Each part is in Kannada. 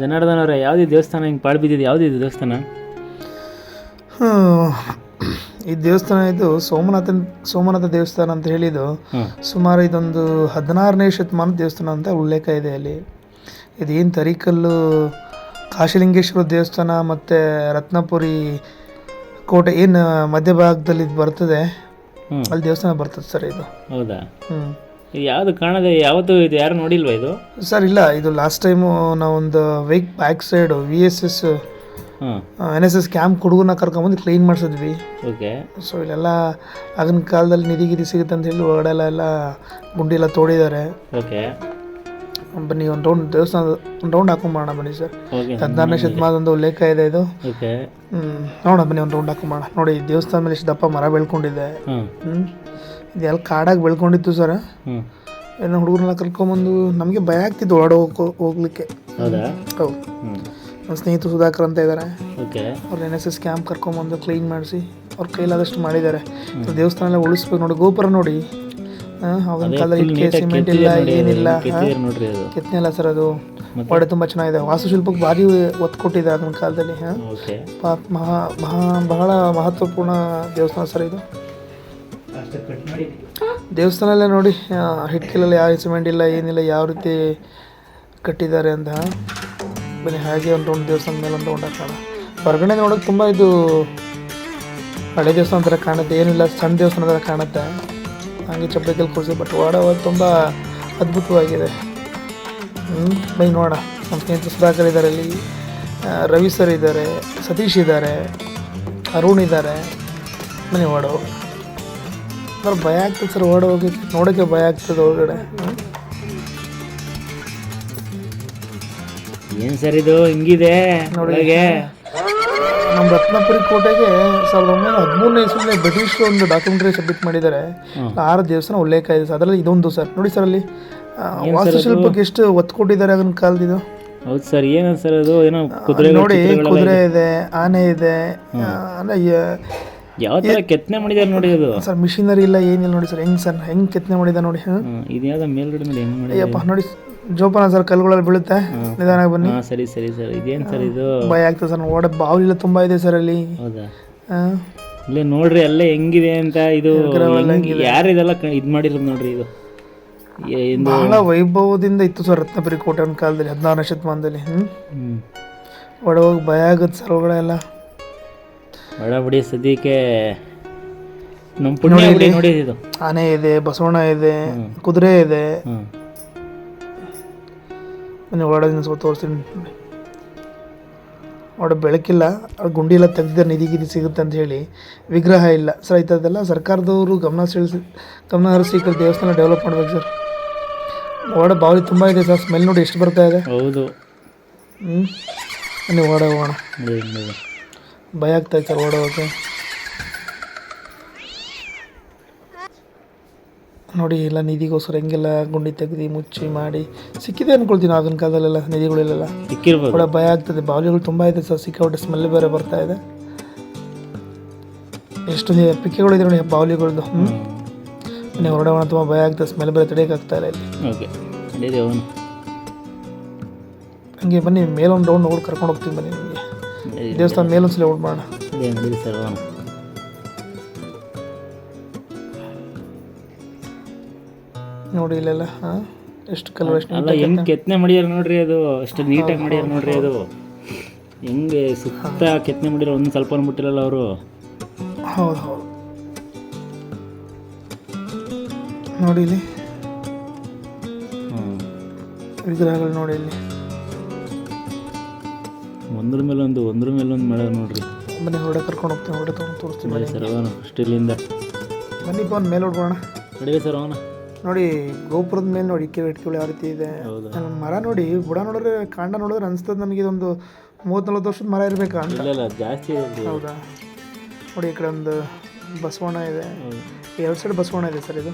ಜನಾರ್ದನ್ ಅವರೇ ಯಾವುದು ದೇವಸ್ಥಾನ ಹಿಂಗೆ ಪಾಳು ಬಿದ್ದಿದೆ ಯಾವುದೇ ಇದು ದೇವಸ್ಥಾನ. ಈ ದೇವಸ್ಥಾನ ಇದು ಸೋಮನಾಥನ್ ಸೋಮನಾಥ ದೇವಸ್ಥಾನ ಅಂತ ಹೇಳಿದ್ದು ಸುಮಾರು ಇದೊಂದು ಹದಿನಾರನೇ ಶತಮಾನ ದೇವಸ್ಥಾನ ಅಂತ ಉಲ್ಲೇಖ ಇದೆ ಅಲ್ಲಿ. ಇದೇನು ತರೀಕಲ್ಲು ಕಾಶಿಲಿಂಗೇಶ್ವರ ದೇವಸ್ಥಾನ ಮತ್ತು ರತ್ನಪುರಿ ಕೋಟೆ ಏನು ಮಧ್ಯಭಾಗದಲ್ಲಿ ಇದು ಬರ್ತದೆ ಅಲ್ಲಿ ದೇವಸ್ಥಾನ ಬರ್ತದೆ ಸರ್ ಇದು. ಹೌದಾ? ಹ್ಞೂ ಇದು ಯಾವುದು ಕಾಣದೆ ಯಾವತ್ತೂ ಇದು ಯಾರು ನೋಡಿಲ್ವಾ ಇದು? ಸರ್ ಇಲ್ಲ ಇದು ಲಾಸ್ಟ್ ಟೈಮು ನಾವೊಂದು bike back side V S S ಹಾಂ. ಎನ್ ಎಸ್ ಎಸ್ ಕ್ಯಾಂಪ್ ಹುಡುಗನ ಕರ್ಕೊಂಬಂದು ಕ್ಲೀನ್ ಮಾಡಿಸಿದ್ವಿ. ಓಕೆ. ಸೊ ಇಲ್ಲೆಲ್ಲ ಆಗಿನ ಕಾಲದಲ್ಲಿ ನಿಧಿ ಗಿರಿ ಸಿಗುತ್ತೆ ಅಂತ ಹೇಳಿ ಒಳಗಡೆ ಎಲ್ಲ ಎಲ್ಲ ಗುಂಡಿ ಎಲ್ಲ ತೋಡಿದ್ದಾರೆ. ಓಕೆ. ಬನ್ನಿ ಒಂದು ರೌಂಡ್ ದೇವಸ್ಥಾನ ಒಂದು ರೌಂಡ್ ಹಾಕೊಂಬೋಣ ಬನ್ನಿ ಸರ್. ಓಕೆ. ಹದಿನಾರನೇ ಶತಮಾನದೊಂದು ಉಲ್ಲೇಖ ಇದೆ ಇದು. ಓಕೆ. ಹ್ಞೂ ನೋಡೋಣ ಬನ್ನಿ ಒಂದು ರೌಂಡ್ ಹಾಕೊಂಬೋಣ ನೋಡಿ ದೇವಸ್ಥಾನ ಮೇಲೆ ಇಷ್ಟು ದಪ್ಪ ಮರ ಬೆಳ್ಕೊಂಡಿದೆ. ಹ್ಞೂ ಇದೆಲ್ಲ ಕಾಡಾಗಿ ಬೆಳ್ಕೊಂಡಿತ್ತು ಸರ್. ಹ್ಞೂ ಏನೋ ಹುಡುಗರನ್ನ ಕರ್ಕೊಂಬಂದು ನಮಗೆ ಭಯ ಆಗ್ತಿತ್ತು ಓಡಾಡ ಹೋಗೋ ಹೋಗ್ಲಿಕ್ಕೆ. ಹೌದಾ? ಹೌದು. ಹ್ಞೂ ನನ್ನ ಸ್ನೇಹಿತರು ಸುಧಾಕರ್ ಅಂತ ಇದ್ದಾರೆ ಓಕೆ. ಅವ್ರು ಎನ್ ಎಸ್ ಎಸ್ ಕ್ಯಾಂಪ್ ಕರ್ಕೊಂಬಂದು ಕ್ಲೀನ್ ಮಾಡಿಸಿ ಅವ್ರ ಕೈಲಾದಷ್ಟು ಮಾಡಿದ್ದಾರೆ. ದೇವಸ್ಥಾನ ಎಲ್ಲ ಉಳಿಸ್ಬೇಕು ನೋಡಿ ಗೋಪುರ ನೋಡಿ. ಅವಾಗ ಕಾಲದಲ್ಲಿ ಸಿಮೆಂಟ್ ಇಲ್ಲ ಏನಿಲ್ಲ ಕೆತ್ತನೆ ಇಲ್ಲ ಸರ್ ಅದು. ಒಡೆ ತುಂಬ ಚೆನ್ನಾಗಿದೆ. ವಾಸ್ತುಶಿಲ್ಪಕ್ಕೆ ಭಾರಿ ಒತ್ತು ಕೊಟ್ಟಿದೆ ಅದನ್ನ ಕಾಲದಲ್ಲಿ ಹಾಂ. ಮಹಾ ಮಹಾ ಬಹಳ ಮಹತ್ವಪೂರ್ಣ ದೇವಸ್ಥಾನ ಸರ್ ಇದು. ದೇವಸ್ಥಾನ ಎಲ್ಲ ನೋಡಿ ಹಿಟ್ಕಿಲಲ್ಲಿ ಯಾವ ಸಿಮೆಂಟ್ ಇಲ್ಲ, ಏನಿಲ್ಲ, ಯಾವ ರೀತಿ ಕಟ್ಟಿದ್ದಾರೆ ಅಂತ. ಬನ್ನಿ, ಹಾಗೆ ಒಂದು ರೌಂಡ್ ದೇವಸ್ಥಾನ ಮೇಲೆ ಒಂದು ರೌಂಡ್ ಹೊರಗಡೆ ನೋಡೋಕೆ ತುಂಬ ಇದು ಹಳೆ ದೇವಸ್ಥಾನ ಥರ ಕಾಣುತ್ತೆ. ಏನಿಲ್ಲ, ಸಣ್ಣ ದೇವಸ್ಥಾನ ಥರ ಕಾಣುತ್ತೆ. ಹಾಗೆ ಚಪ್ಪಲಿಕಲ್ಲಿ ಕೂರಿಸಿ ಬಟ್ ಒಳ ತುಂಬ ಅದ್ಭುತವಾಗಿದೆ. ಹ್ಞೂ ಬೈ ನೋಡೋಣ. ನಮ್ಮ ಸ್ನೇಹಿತರು ಸುಧಾಕರ್ ಇದ್ದಾರೆ ಅಲ್ಲಿ. ರವಿ ಸರ್ ಇದ್ದಾರೆ, ಸತೀಶ್ ಇದ್ದಾರೆ, ಅರುಣ್ ಇದ್ದಾರೆ. ಬನ್ನಿ ಓಡ ಸರ್ ಭಯ ಆಗ್ತದೆ ಸರ್ ಓಡ ಹೋಗಿ ನೋಡೋಕ್ಕೆ ಭಯ ಆಗ್ತದೆ ಒಳಗಡೆ. ಏನು ಸರ್ ಇದು? ಹಿಂಗಿದೆ. ಒಳಗೆ. ನಮ್ಮ ರತ್ನಪುರಿ ಕೋಟೆಗೆ ಸಾವಿರದ ಒಂಬೈನೂರ ಹದಿಮೂರನೇ ಇಸ್ವಿನಲ್ಲಿ ಬ್ರಿಟಿಷ್ ಒಂದು ಡಾಕ್ಯುಮೆಂಟ್ರಿ ಸಬ್ಮಿಟ್ ಮಾಡಿದ್ದಾರೆ. ಆರು ದೇವಸ್ಥಾನ ಉಲ್ಲೇಖ ಇದೆ ಸರ್. ಅದರಲ್ಲಿ ಇದೊಂದು ಸರ್. ನೋಡಿ ಸರ್ ಅಲ್ಲಿ. ವಾಸ್ತುಶಿಲ್ಪಕ್ಕೆ ಎಷ್ಟು ಒತ್ತು ಕೊಟ್ಟಿದ್ದಾರೆ ಅದನ್ನ ಕಾಲದಿದು ಹೌದು ಸರ್. ಏನು ಸರ್ ಅದು? ಏನೋ ಕುದುರೆ ನೋಡಿ ಕುದುರೆ ಇದೆ. ಆನೆ ಇದೆ. ಅಲ್ಲ ಯಾವ ಥರ ಕೆತ್ತನೆ ಮಾಡಿದ್ದಾರೆ ನೋಡಿ ಅದು. ಸರ್ ಮಿಷಿನರಿ ಇಲ್ಲ ಏನಿಲ್ಲ ನೋಡಿ ಸರ್. ಹೆಂಗ್ ಸರ್ ಹೆಂಗ್ ಕೆತ್ತನೆ ಮಾಡಿದ ನೋಡಿ ಇದು ಯಾವ್ದು ಮೇಲ್ಗಡೆ ಮೇಲೆ ಹೆಂಗ್ ಮಾಡಿ ಅಯ್ಯಪ್ಪ ನೋಡಿ ಜೋಪಾನ ಸರ್ ಕಲ್ಲುಗಳಲ್ಲಿ ಬೀಳುತ್ತೆ. ನಿಧಾನ ಬನ್ನಿ. ಹಾಂ ಸರಿ ಸರಿ ಸರ್. ಇದೇನು ಸರ್ ಇದು? ಭಯ ಆಗ್ತದೆ ಸರ್. ಓಡ ಬಾವಿಲೆಲ್ಲ ತುಂಬಾ ಇದೆ ಸರ್ ಅಲ್ಲಿ. ಹೌದಾ? ಇಲ್ಲೇ ನೋಡ್ರಿ ಅಲ್ಲೇ ಹೆಂಗಿದೆ ಅಂತ ಇದು ಯಾರು ಇದೆಲ್ಲ ಇದು ಮಾಡಿರೋದು ನೋಡ್ರಿ ಇದು? ಬಹಳ ವೈಭವದಿಂದ ಇತ್ತು ಸರ್ ರತ್ನಪುರಿ ಕೋಟೆ ಒಂದು ಕಾಲದಲ್ಲಿ ಹದಿನಾರನೇ ಶತಮಾನದಲ್ಲಿ ಹ್ಞೂ ಹ್ಮ್? ಒಳ ಹೋಗಿ ಭಯ ಆಗುತ್ತೆ ಸರ್ ಒಳಗಡೆ ಎಲ್ಲ. ಬಡ ಬಿಡಿ ಸದ್ಯಕ್ಕೆ ನಮ್ಮ ಪುಣ್ಯ ಬಿಡಿ ನೋಡಿ ಇದು. ಆನೆ ಇದೆ ಬಸವಣ್ಣ ಇದೆ ಕುದುರೆ ಇದೆ. ಮನೆ ಬನ್ನಿ ಒಳಗಡೆ ಸ್ವಲ್ಪ ತೋರಿಸ್ತೀನಿ. ಒಡ ಬೆಳಕಿಲ್ಲ ಗುಂಡಿ ಎಲ್ಲ ತೆಗ್ದಿದ್ದಾರೆ ನಿಧಿ ಗಿಧಿ ಸಿಗುತ್ತೆ ಅಂತ ಹೇಳಿ. ವಿಗ್ರಹ ಇಲ್ಲ. ಸರ್ ಇಂಥದ್ದೆಲ್ಲ ಸರ್ಕಾರದವರು ಗಮನ ಸೆಳೆಸಿ ಗಮನ ಹರಿಸಿ ದೇವಸ್ಥಾನ ಡೆವಲಪ್ ಮಾಡ್ಬೇಕು ಸರ್. ಓಡ ಬಾವಿ ತುಂಬ ಇದೆ ಸರ್ ಸ್ಮೆಲ್ ನೋಡಿ ಎಷ್ಟು ಬರ್ತಾ ಇದೆ. ಹೌದು. ಹ್ಞೂ ಬನ್ನಿ ಓಡ ಹೋಗೋಣ. ನೋಡಿ ನೋಡಿ. ಭಯ ಆಗ್ತಾ ಇತ್ತು ಸರ್ ಓಡೋಕೆ ನೋಡಿ ಎಲ್ಲ ನಿಧಿಗೋಸ್ಕರ ಹೆಂಗೆಲ್ಲ ಗುಂಡಿ ತೆಗ್ದು ಮುಚ್ಚಿ ಮಾಡಿ ಸಿಕ್ಕಿದೆ ಅನ್ಕೊಳ್ತೀನಿ ಆಗಿನ ಕಾಲದಲ್ಲೆಲ್ಲ ನಿಧಿಗಳೆಲ್ಲ ಕೂಡ ಭಯ ಆಗ್ತದೆ. ಬಾವಲಿಗಳು ತುಂಬ ಇದೆ ಸರ್ ಸಿಕ್ಕಾಪಟ್ಟೆ ಸ್ಮೆಲ್ ಬೇರೆ ಬರ್ತಾ ಇದೆ. ಎಷ್ಟು ಪಿಕ್ಕೆಗಳಿದೆ ನೋಡಿ ಬಾವಲಿಗಳದ್ದು ಹ್ಞೂ ಮನೆ ಹೊರಡೋಣ ತುಂಬ ಭಯ ಆಗ್ತದೆ ಸ್ಮೆಲ್ ಬೇರೆ ತಡೆಯೋಕ್ಕಾಗ್ತಾ ಇಲ್ಲ ಇಲ್ಲಿ. ಹಂಗೆ ಬನ್ನಿ ಮೇಲೊಂದು ರೌಂಡ್ ನೋಡಿ ಕರ್ಕೊಂಡು ಹೋಗ್ತೀನಿ ಬನ್ನಿ ನಿಮಗೆ. ದೇವಸ್ಥಾನ ಮೇಲೊಂದ್ಸಲ ಊಟ ಮಾಡೋಣ ಸರ್ ನೋಡಿ ಇಲ್ಲೆಲ್ಲ ಹಾಂ? ಎಷ್ಟು ಕಲರ್ ಎಷ್ಟು ಅಲ್ಲ ಹೆಂಗ್ ಕೆತ್ತನೆ ಮಾಡ್ಯಾರ ನೋಡ್ರಿ ಅದು. ಎಷ್ಟು ನೀಟಾಗಿ ಮಾಡ್ಯಾರ ನೋಡ್ರಿ ಅದು. ಹೆಂಗೆ ಸುತ್ತ ಕೆತ್ತನೆ ಮಾಡಿರೋ ಒಂದು ಸ್ವಲ್ಪ ಬಿಟ್ಟಿರಲ್ಲ ಅವರು. ಹೌದು ಹೌದು. ನೋಡಿ ಇಲ್ಲಿ. ವಿಗ್ರಹಗಳು ನೋಡಿ ಇಲ್ಲಿ. ಒಂದ್ರ ಮೇಲೆ ಒಂದು ಒಂದ್ರ ಮೇಲೆ ಒಂದು ಮಳೆ ನೋಡ್ರಿ. ಮನೆ ಹೊಡೆ ಕರ್ಕೊಂಡು ಹೋಗ್ತೀನಿ ಹೊಡೆ ತೊಗೊಂಡು ತೋರಿಸ್ತೀನಿ ಸರ್ ಅವನು ಸ್ಟಿಲ್ಲಿಂದ ಬನ್ನಿ ಬಂದು ಮೇಲೆ ಹೊಡ್ಬೋಣ ನಡೀರಿ ಸರ್ ಅವನ ನೋಡಿ ಗೋಪುರದ ಮೇಲೆ ನೋಡಿ ಇಕ್ಕೆ ಇಟ್ಕೊಳ್ಳಿ ಯಾವ ರೀತಿ ಇದೆ. ಮರ ನೋಡಿ ಬುಡ ನೋಡಿದ್ರೆ ಕಾಂಡ ನೋಡಿದ್ರೆ ಅನಿಸ್ತದೆ ನನಗೆ ಇದೊಂದು ಮೂವತ್ತು ನಲ್ವತ್ತು ವರ್ಷದ ಮರ ಇರಬೇಕು ಅಂತ. ಇಲ್ಲ ಜಾಸ್ತಿ ಹೌದಾ? ನೋಡಿ ಈ ಕಡೆ ಒಂದು ಬಸವಣ್ಣ ಇದೆ. ಎರಡು ಸೈಡ್ ಬಸವಣ್ಣ ಇದೆ ಸರ್ ಇದು.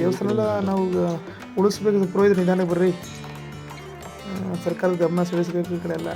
ದೇವಸ್ಥಾನ ಎಲ್ಲ ನಾವು ಉಳಿಸ್ಬೇಕು ಪ್ರೋಯ್ದು ನಿಧಾನಕ್ಕೆ ಬರ್ರಿ. ಸರ್ಕಾರದ ಗಮನ ಸೆಳೆಸ್ಬೇಕು ಈ ಕಡೆ ಎಲ್ಲ